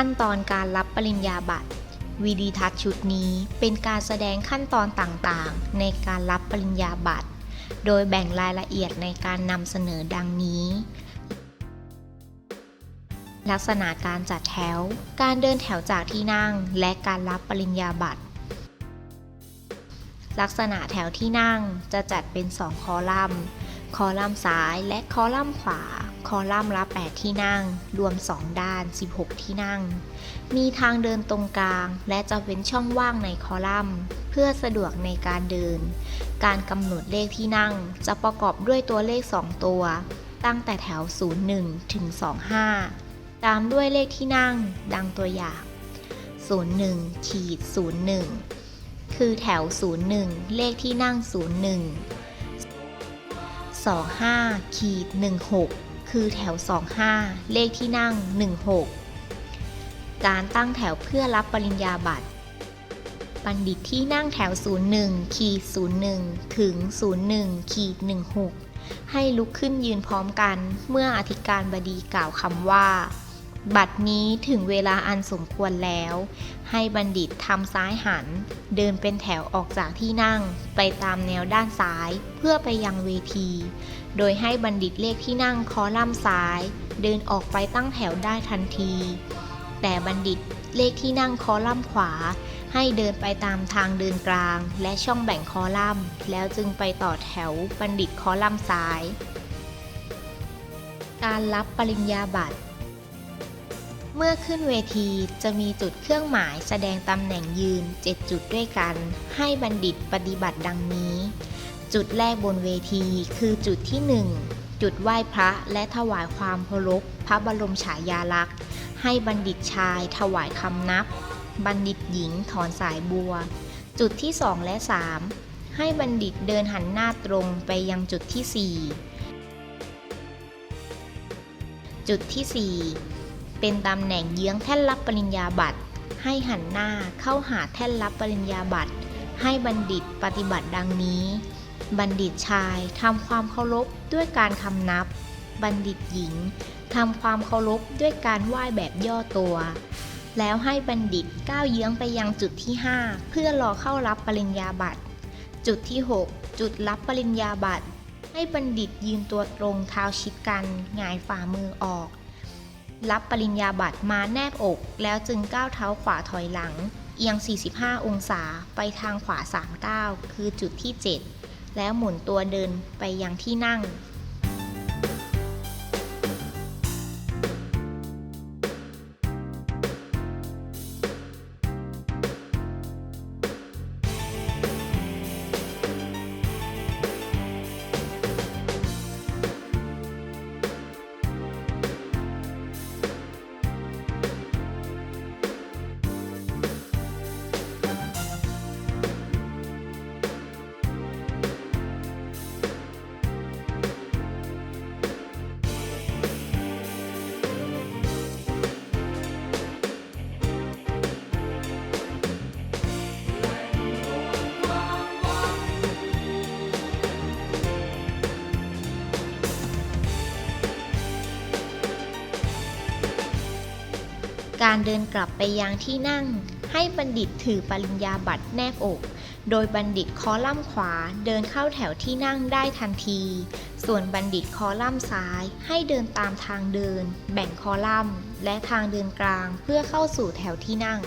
ขั้นตอนการรับปริญญาบัตรวีดีทัศชุดนี้เป็นการแสดงขั้นตอนต่างๆ ในการรับปริญญาบัตร โดยแบ่งรายละเอียดในการนำเสนอดังนี้ ลักษณะการจัดแถว การเดินแถวจากที่นั่ง และการรับปริญญาบัตร ลักษณะแถวที่นั่งจะจัดเป็น 2 คอลัมน์ คอลัมน์ซ้ายและคอลัมน์ขวา คอลัมน์ละ 8 ที่นั่ง รวม 2 ด้าน 16 ที่นั่ง มีทางเดินตรงกลาง และจะเว้นช่องว่างในคอลัมน์ เพื่อสะดวกในการเดิน การกำหนดเลขที่นั่ง จะประกอบด้วยตัวเลข 2 ตัว ตั้งแต่แถว 01 ถึง 25 ตามด้วยเลขที่นั่ง ดังตัวอย่าง 01ขีด01 คือแถว 01 เลขที่นั่ง 01 25ขีด16 คือแถว 25 เลขที่นั่ง 16 การตั้งแถวเพื่อรับปริญญาบัตร บัณฑิตที่นั่งแถว 01ขีด01 ถึง 01ขีด16 ให้ลุกขึ้นยืนพร้อมกันเมื่ออธิการบดีกล่าวคำว่า บัตรนี้ถึงเวลาอันสมควรแล้ว ให้บัณฑิตทำซ้ายหัน เดินเป็นแถวออกจากที่นั่ง ไปตามแนวด้านซ้ายเพื่อไปยังเวที โดยให้บัณฑิตเลขที่นั่งคอลัมน์ซ้าย เดินออกไปตั้งแถวได้ทันที แต่บัณฑิตเลขที่นั่งคอลัมน์ขวา ให้เดินไปตามทางเดินกลาง และช่องแบ่งคอลัมน์ แล้วจึงไปต่อแถวบัณฑิตคอลัมน์ซ้าย การรับปริญญาบัตร เมื่อขึ้นเวทีจะมีจุดเครื่องหมายแสดงตำแหน่งยืน 7 จุดด้วยกัน ให้บัณฑิตปฏิบัติดังนี้ จุดแรกบนเวทีคือจุดที่ 1 จุดไหว้พระและถวายความเคารพพระบรมฉายาลักษณ์ให้บัณฑิตชายถวายคำนับ บัณฑิตหญิงถอนสายบัว จุดที่ 2 และ 3 ให้บัณฑิตเดินหันหน้าตรงไปยังจุดที่ 4 จุดที่ 4 เป็นตำแหน่งเยื้องแท่นรับปริญญาบัตร ให้หันหน้าเข้าหาแท่นรับปริญญาบัตร ให้บัณฑิตปฏิบัติดังนี้ บัณฑิตชายทำความเคารพด้วยการคำนับ บัณฑิตหญิงทำความเคารพด้วยการไหว้แบบย่อตัว แล้วให้บัณฑิตก้าวเยื้องไปยังจุดที่ 5 เพื่อรอเข้ารับปริญญาบัตร จุดที่ 6 จุดรับปริญญาบัตร ให้บัณฑิตยืนตัวตรงเท้าชิดกันหงายฝ่ามือออก รับปริญญาบัตรมาแนบอก แล้วจึงก้าวเท้าขวาถอยหลัง เอียง 45 องศาไปทางขวา3ก้าวคือจุดที่ 7 แล้วหมุนตัวเดินไปยังที่นั่ง การเดินกลับไปยังที่นั่ง ให้บัณฑิตถือปริญญาบัตรแนบอก โดยบัณฑิตคอลัมน์ขวาเดินเข้าแถวที่นั่งได้ทันที ส่วนบัณฑิตคอลัมน์ซ้ายให้เดินตามทางเดิน แบ่งคอลัมน์ และทางเดินกลางเพื่อเข้าสู่แถวที่นั่ง